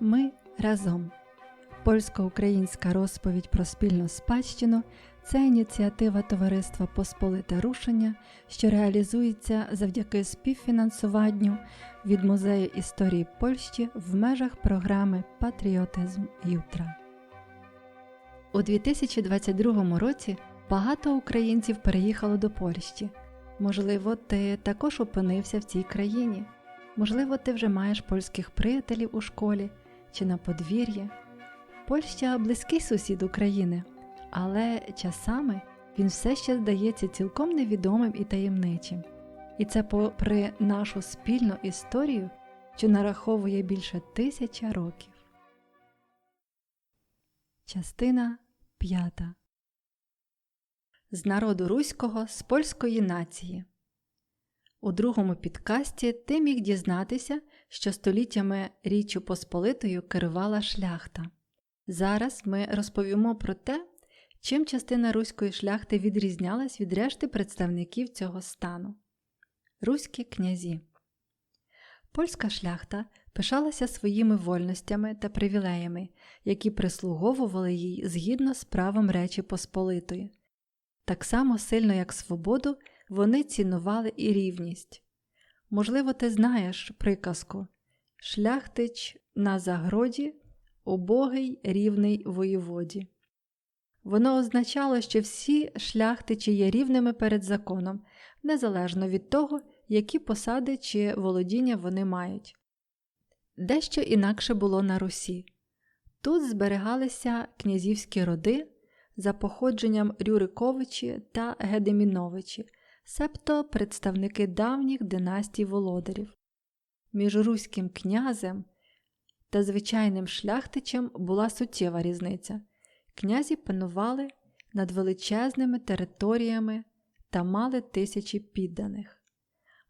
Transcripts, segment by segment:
Ми разом. Польсько-українська розповідь про спільну спадщину це ініціатива Товариства Посполите Рушення, що реалізується завдяки співфінансуванню від Музею історії Польщі в межах програми Патріотизм Ютра. У 2022 році багато українців переїхало до Польщі. Можливо, ти також опинився в цій країні. Можливо, ти вже маєш польських приятелів у школі чи на подвір'ї. Польща близький сусід України, але часами він все ще здається цілком невідомим і таємничим. І це попри нашу спільну історію, що нараховує більше тисяча років. Частина п'ята З народу руського з польської нації. У другому підкасті ти міг дізнатися, що століттями Річчю Посполитою керувала шляхта. Зараз ми розповімо про те, чим частина руської шляхти відрізнялась від решти представників цього стану. Руські князі. Польська шляхта пишалася своїми вольностями та привілеями, які прислуговували їй згідно з правом Речі Посполитої. Так само сильно, як свободу, вони цінували і рівність. Можливо, ти знаєш приказку Шляхтич на загроді, убогий рівний воєводі. Воно означало, що всі шляхтичі є рівними перед законом, незалежно від того, які посади чи володіння вони мають. Дещо інакше було на Русі. Тут зберігалися князівські роди за походженням Рюриковичі та Гедеміновичі, себто представники давніх династій володарів. Між руським князем та звичайним шляхтичем була суттєва різниця. Князі панували над величезними територіями та мали тисячі підданих.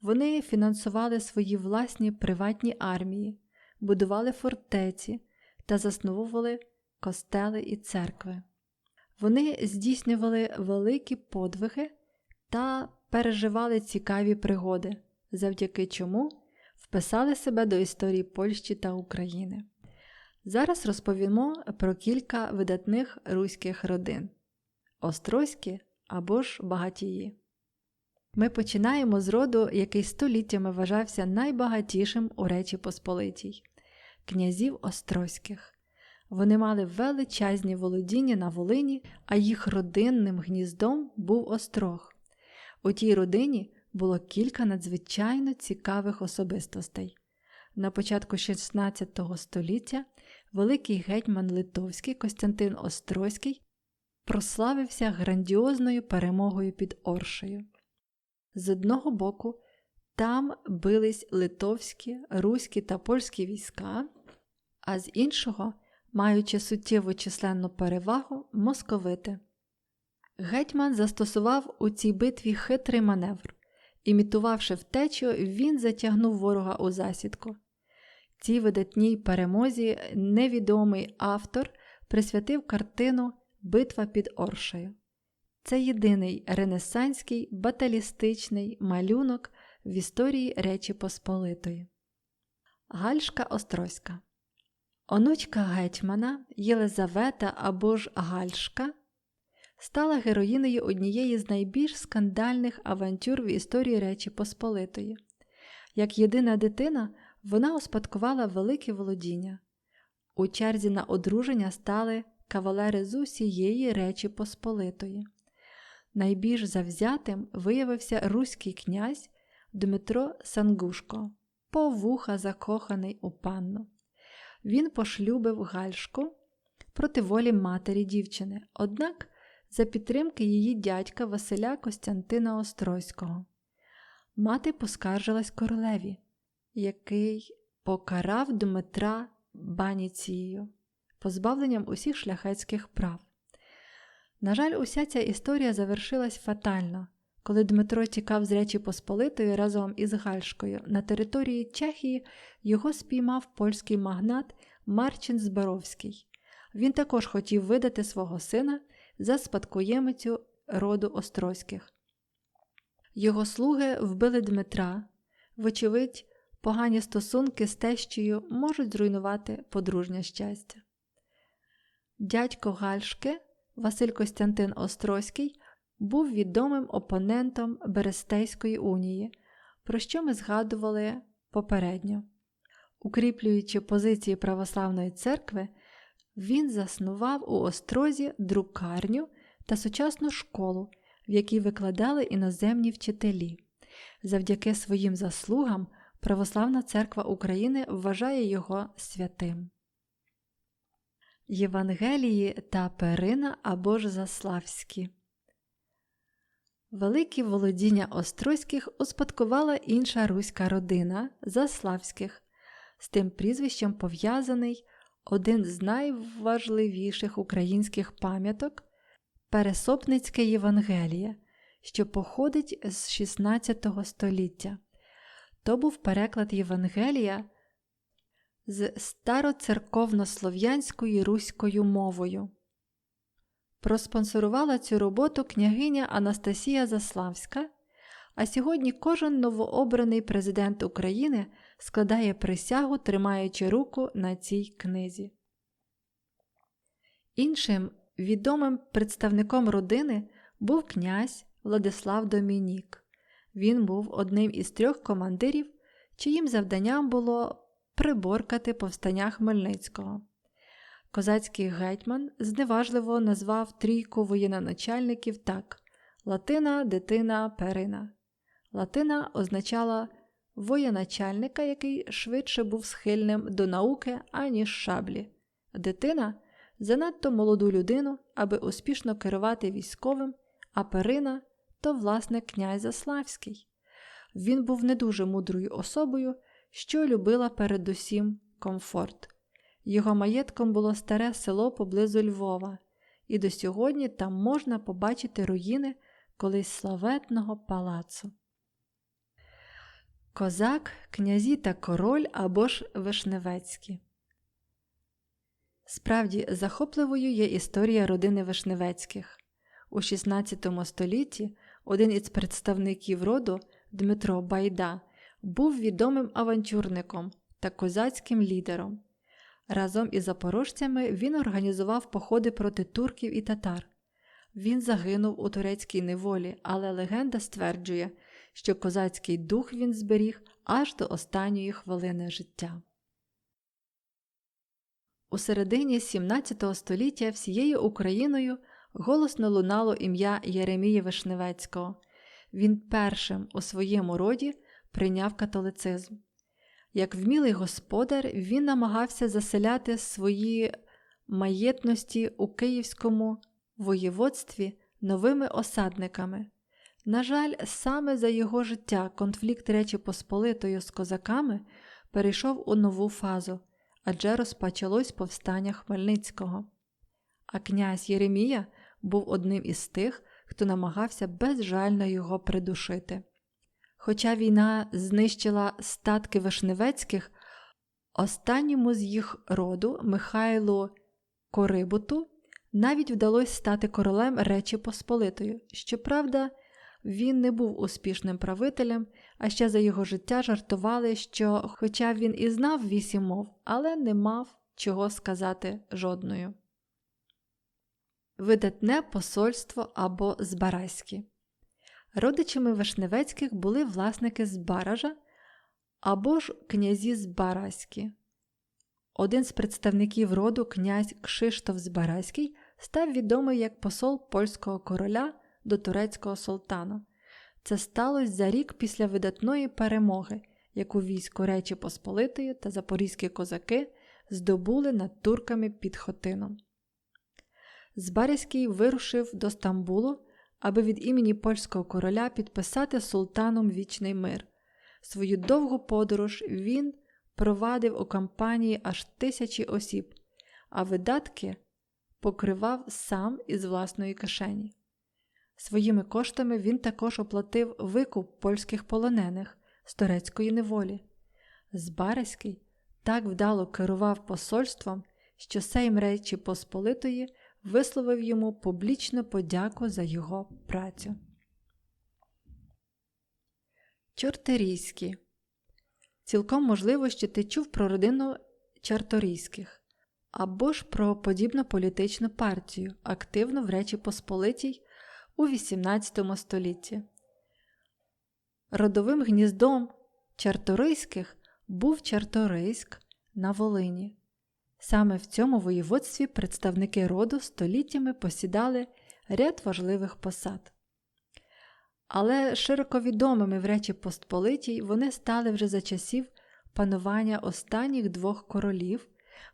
Вони фінансували свої власні приватні армії, будували фортеці та засновували костели і церкви. Вони здійснювали великі подвиги та переживали цікаві пригоди, завдяки чому вписали себе до історії Польщі та України. Зараз розповімо про кілька видатних руських родин острозькі або ж багатії. Ми починаємо з роду, який століттями вважався найбагатішим у Речі Посполитій князів Острозьких. Вони мали величезні володіння на Волині, а їх родинним гніздом був острог. У тій родині було кілька надзвичайно цікавих особистостей. На початку XVI століття великий гетьман Литовський Костянтин Острозький прославився грандіозною перемогою під Оршею. З одного боку, там бились литовські, руські та польські війська, а з іншого, маючи суттєву численну перевагу, московити. Гетьман застосував у цій битві хитрий маневр. Імітувавши втечу, він затягнув ворога у засідку. Цій видатній перемозі невідомий автор присвятив картину Битва під Оршею. Це єдиний ренесанський баталістичний малюнок в історії Речі Посполитої. Гальшка Острозька Онучка гетьмана Єлизавета або ж Гальшка стала героїнею однієї з найбільш скандальних авантюр в історії Речі Посполитої. Як єдина дитина, вона успадкувала велике володіння. У черзі на одруження стали кавалери з усієї Речі Посполитої. Найбільш завзятим виявився руський князь Дмитро Сангушко, повуха закоханий у панну. Він пошлюбив Гальшку проти волі матері дівчини, однак за підтримки її дядька Василя Костянтина Острозького. Мати поскаржилась королеві, який покарав Дмитра баніцією, позбавленням усіх шляхетських прав. На жаль, уся ця історія завершилась фатально, коли Дмитро тікав з Речі Посполитої разом із Гальшкою. На території Чехії його спіймав польський магнат Марчин Збаровський. Він також хотів видати свого сина за спадкоємицю роду Острозьких. Його слуги вбили Дмитра, вочевидь, погані стосунки з тещею можуть зруйнувати подружнє щастя. Дядько Гальшки Василь Костянтин Острозький був відомим опонентом Берестейської унії, про що ми згадували попередньо. Укріплюючи позиції православної церкви, він заснував у Острозі друкарню та сучасну школу, в якій викладали іноземні вчителі. Завдяки своїм заслугам Православна церква України вважає його святим. Євангелії та Перина або ж Заславські Великі володіння Острозьких успадкувала інша руська родина Заславських. З тим прізвищем пов'язаний один з найважливіших українських пам'яток Пересопницьке Євангеліє, що походить з 16 століття. То був переклад Євангелія з староцерковнослов'янською руською мовою. Проспонсорувала цю роботу княгиня Анастасія Заславська, а сьогодні кожен новообраний президент України складає присягу, тримаючи руку на цій книзі. Іншим відомим представником родини був князь Владислав Домінік. Він був одним із трьох командирів, чиїм завданням було приборкати повстання Хмельницького. Козацький гетьман зневажливо назвав трійку воєноначальників так: Латина, дитина, перина. Латина означала воєначальника, який швидше був схильним до науки, аніж шаблі. Дитина занадто молоду людину, аби успішно керувати військовим, а перина то, власне, князь Заславський. Він був не дуже мудрою особою, що любила передусім комфорт. Його маєтком було старе село поблизу Львова, і до сьогодні там можна побачити руїни колись славетного палацу. Козак, князі та король або ж Вишневецькі. Справді захопливою є історія родини Вишневецьких. У XVI столітті один із представників роду Дмитро Байда був відомим авантюрником та козацьким лідером. Разом із запорожцями він організував походи проти турків і татар. Він загинув у турецькій неволі, але легенда стверджує, що козацький дух він зберіг аж до останньої хвилини життя. У середині 17 століття всією Україною голосно лунало ім'я Єремія Вишневецького. Він першим у своєму роді прийняв католицизм. Як вмілий господар, він намагався заселяти свої маєтності у Київському воєводстві новими осадниками. На жаль, саме за його життя конфлікт Речі Посполитою з козаками перейшов у нову фазу, адже розпочалось повстання Хмельницького. А князь Єремія був одним із тих, хто намагався безжально його придушити. Хоча війна знищила статки Вишневецьких, останньому з їх роду Михайлу Корибуту навіть вдалося стати королем Речі Посполитої. Щоправда, він не був успішним правителем, а ще за його життя жартували, що, хоча він і знав вісім мов, але не мав чого сказати жодною. Видатне посольство або Збаразькі Родичами Вишневецьких були власники Збаража або ж князі Збаразькі. Один з представників роду князь Кшиштоф Збаразький став відомий як посол польського короля до турецького султана. Це сталося за рік після видатної перемоги, яку військо Речі Посполитої та запорізькі козаки здобули над турками під Хотином. Збаразький вирушив до Стамбулу аби від імені польського короля підписати султаном вічний мир. Свою довгу подорож він провадив у кампанії аж тисячі осіб, а видатки покривав сам із власної кишені. Своїми коштами він також оплатив викуп польських полонених з турецької неволі. Збареський так вдало керував посольством, що Сейм Речі Посполитої висловив йому публічну подяку за його працю. Чортерійські Цілком можливо, що ти чув про родину Чарторійських або ж про подібну політичну партію, активну в Речі Посполитій у XVIII столітті. Родовим гніздом Чарторийських був Чарторийськ на Волині. Саме в цьому воєводстві представники роду століттями посідали ряд важливих посад. Але широко відомими в Речі Посполитій вони стали вже за часів панування останніх двох королів,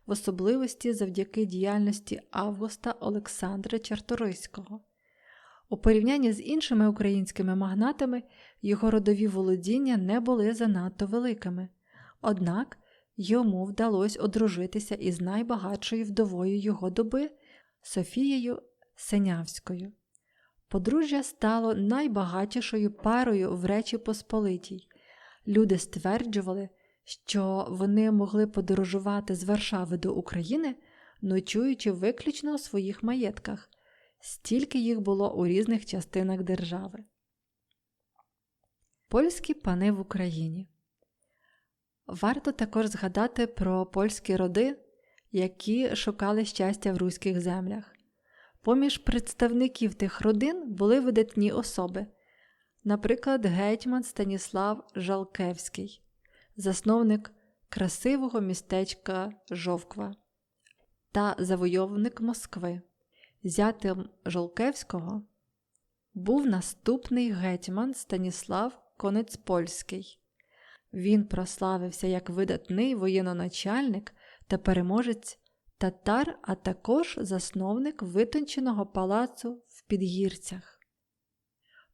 в особливості завдяки діяльності Августа Олександра Чарторийського. У порівнянні з іншими українськими магнатами його родові володіння не були занадто великими, однак йому вдалося одружитися із найбагатшою вдовою його доби Софією Сенявською. Подружжя стало найбагатішою парою в Речі Посполитій. Люди стверджували, що вони могли подорожувати з Варшави до України, ночуючи виключно у своїх маєтках, стільки їх було у різних частинах держави. Польські пани в Україні Варто також згадати про польські роди, які шукали щастя в руських землях. Поміж представників тих родин були видатні особи, наприклад, гетьман Станіслав Жалкевський, засновник красивого містечка Жовква та завойовник Москви. Зятем Жолкевського був наступний гетьман Станіслав Конецпольський. Він прославився як видатний воєноначальник та переможець татар, а також засновник витонченого палацу в Підгірцях.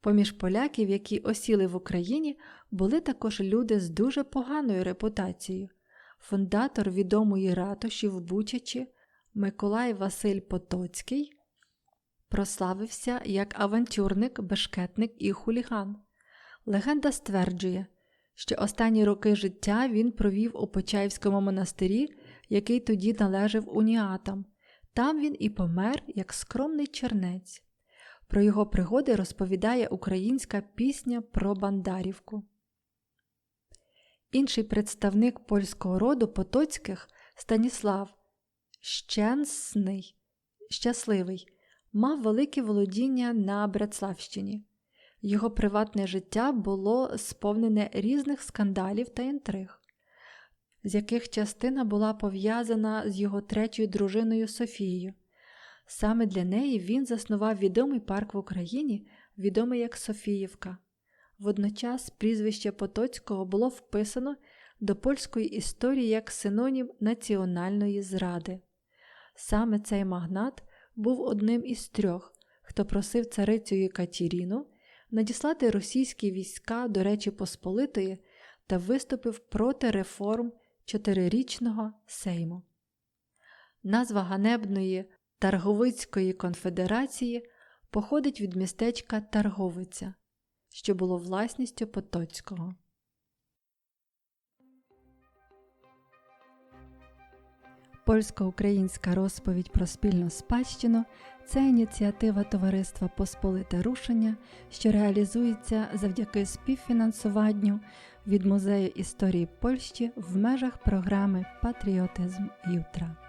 Поміж поляків, які осіли в Україні, були також люди з дуже поганою репутацією. Фундатор відомої ратуші в Бучачі Миколай Василь Потоцький прославився як авантюрник, бешкетник і хуліган. Легенда стверджує, що останні роки життя він провів у Почаївському монастирі, який тоді належав уніатам. Там він і помер як скромний чернець. Про його пригоди розповідає українська пісня про Бандарівку. Інший представник польського роду Потоцьких Станіслав Щенсний, щасливий, мав велике володіння на Братславщині. Його приватне життя було сповнене різних скандалів та інтриг, з яких частина була пов'язана з його третьою дружиною Софією. Саме для неї він заснував відомий парк в Україні, відомий як Софіївка. Водночас прізвище Потоцького було вписано до польської історії як синонім національної зради. Саме цей магнат був одним із трьох, хто просив царицю Екатеріну надіслати російські війська до Речі Посполитої та виступив проти реформ чотирирічного Сейму. Назва ганебної Тарговицької конфедерації походить від містечка Тарговиця, що було власністю Потоцького. Польсько-українська розповідь про спільну спадщину це ініціатива Товариства Посполите Рушення, що реалізується завдяки співфінансуванню від Музею історії Польщі в межах програми Патріотизм Ютра.